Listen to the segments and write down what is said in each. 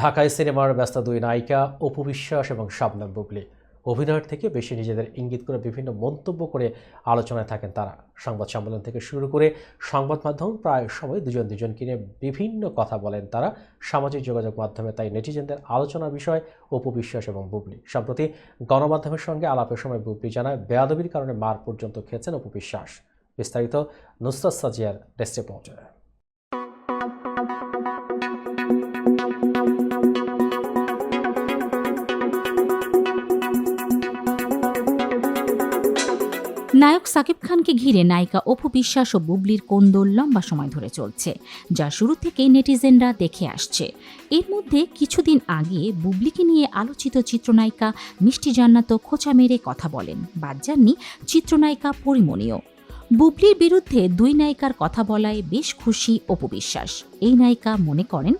ঢাকায় সিনেমার ব্যস্ত দুই নায়িকা অপু বিশ্বাস এবং শাবনাম বুবলি। অভিনয়ের থেকে বেশি নিজেদের ইঙ্গিত করে বিভিন্ন মন্তব্য করে আলোচনায় থাকেন তারা। সংবাদ সম্মেলন থেকে শুরু করে সংবাদ মাধ্যম প্রায় সময় দুজন দুজনকে নিয়ে বিভিন্ন কথা বলেন তারা। সামাজিক যোগাযোগ মাধ্যমে তাই নেটিজেনদের আলোচনার বিষয় অপু বিশ্বাস এবং বুবলি। সম্প্রতি গণমাধ্যমের সঙ্গে আলাপের সময় বুবলি জানায়, বেয়াদবির কারণে মার পর্যন্ত খেয়েছেন অপু বিশ্বাস। বিস্তারিত নুসরাত সাজিয়ার ডেস্টে পৌঁছে নায়ক সাকিব খানকে ঘিরে নায়িকা অপু বিশ্বাস ও বুবলির কোন্দল লম্বা সময় ধরে চলছে, যা শুরু থেকেই নেটিজেনরা দেখে আসছে। এর মধ্যে কিছুদিন আগে বুবলিকে নিয়ে আলোচিত চিত্রনায়িকা মিষ্টি জান্নাত খোঁচা মেরে কথা বলেন। বাদ যাননি চিত্রনায়িকা পরিমণীয় বুবলির বিরুদ্ধে দুই নায়িকার কথা বলায় বেশ খুশি অপু বিশ্বাস। এই নায়িকা মনে করেন,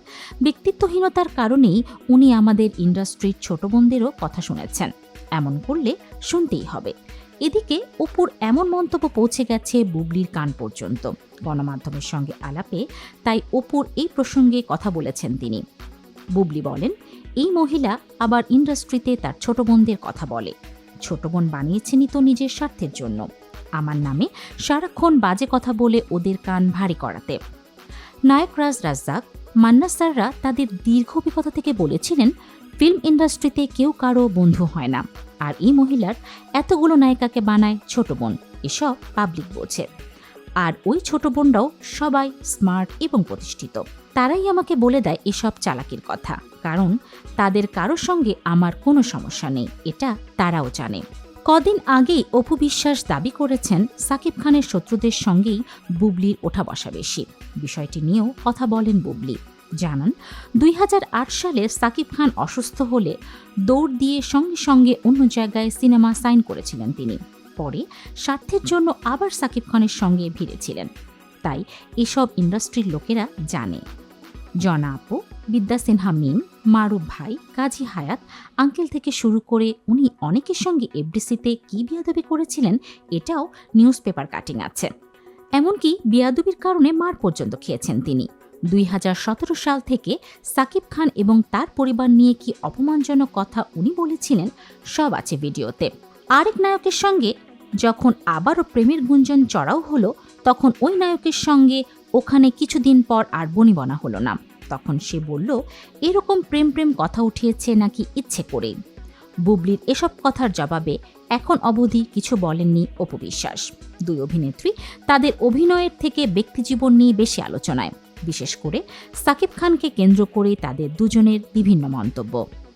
ব্যক্তিত্বহীনতার কারণেই উনি আমাদের ইন্ডাস্ট্রির ছোট বোনদেরও কথা শুনেছেন। এমন করলে শুনতেই হবে। এদিকে অপুর এমন মন্তব্য পৌঁছে গেছে বুবলির কান পর্যন্ত। গণমাধ্যমের সঙ্গে আলাপে তাই অপুর এই প্রসঙ্গে কথা বলেছেন তিনি। বুবলি বলেন, এই মহিলা আবার ইন্ডাস্ট্রিতে তার ছোট বোনদের কথা বলে। ছোট বোন বানিয়েছেনই তো নিজের স্বার্থের জন্য। আমার নামে সারাক্ষণ বাজে কথা বলে ওদের কান ভারী করাতে। নায়ক রাজ রাজ্জাক, মান্না স্যাররা তাদের দীর্ঘ অভিজ্ঞতা থেকে বলেছিলেন ফিল্ম ইন্ডাস্ট্রিতে কেউ কারও বন্ধু হয় না। আর এই মহিলার এতগুলো নায়িকাকে বানায় ছোট বোন, এসব পাবলিক বোঝে আর ওই ছোট বোনরাও সবাই স্মার্ট এবং প্রতিষ্ঠিত। তারাই আমাকে বলে দেয় এসব চালাকির কথা, কারণ তাদের কারোর সঙ্গে আমার কোনো সমস্যা নেই, এটা তারাও জানে। কদিন আগেই অপু বিশ্বাস দাবি করেছেন সাকিব খানের শত্রুদের সঙ্গেই বুবলির ওঠা বসা বেশি। বিষয়টি নিয়েও কথা বলেন বুবলি। জানান, দুই হাজার আট সালে সাকিব খান অসুস্থ হলে দৌড় দিয়ে সঙ্গে সঙ্গে অন্য জায়গায় সিনেমা সাইন করেছিলেন তিনি। পরে স্বার্থের জন্য আবার সাকিব খানের সঙ্গে ভিড়েছিলেন। তাই এসব ইন্ডাস্ট্রির লোকেরা জানে। জনা আপু, বিদ্যা সিনহা মিম, মারুফ ভাই, কাজী হায়াত, আঙ্কেল থেকে শুরু করে উনি অনেকের সঙ্গে এফডিসিতে কি বিয়াদবি করেছিলেন এটাও নিউজ পেপার কাটিং আছে। এমনকি বিয়াদবির কারণে মার পর্যন্ত খেয়েছেন তিনি। দুই হাজার সতেরো সাল থেকে সাকিব খান এবং তার পরিবার নিয়ে কি অপমানজনক কথা উনি বলেছিলেন, সব আছে ভিডিওতে। আরেক নায়কের সঙ্গে যখন আবারও প্রেমের গুঞ্জন চড়াও হলো, তখন ওই নায়কের সঙ্গে ওখানে কিছুদিন পর আর বনিবনা হলো না। তখন সে বলল, এরকম প্রেম প্রেম কথা উঠিয়েছে নাকি ইচ্ছে করে বুবলির এসব কথার জবাবে এখন অবধি কিছু বলেননি অপবিশ্বাস দুই অভিনেত্রী তাদের অভিনয়ের থেকে ব্যক্তিজীবন নিয়ে বেশি আলোচনায়। বিশেষ করে সাকিব খানকে কেন্দ্র করে তাদের দুজনের বিভিন্ন মন্তব্য।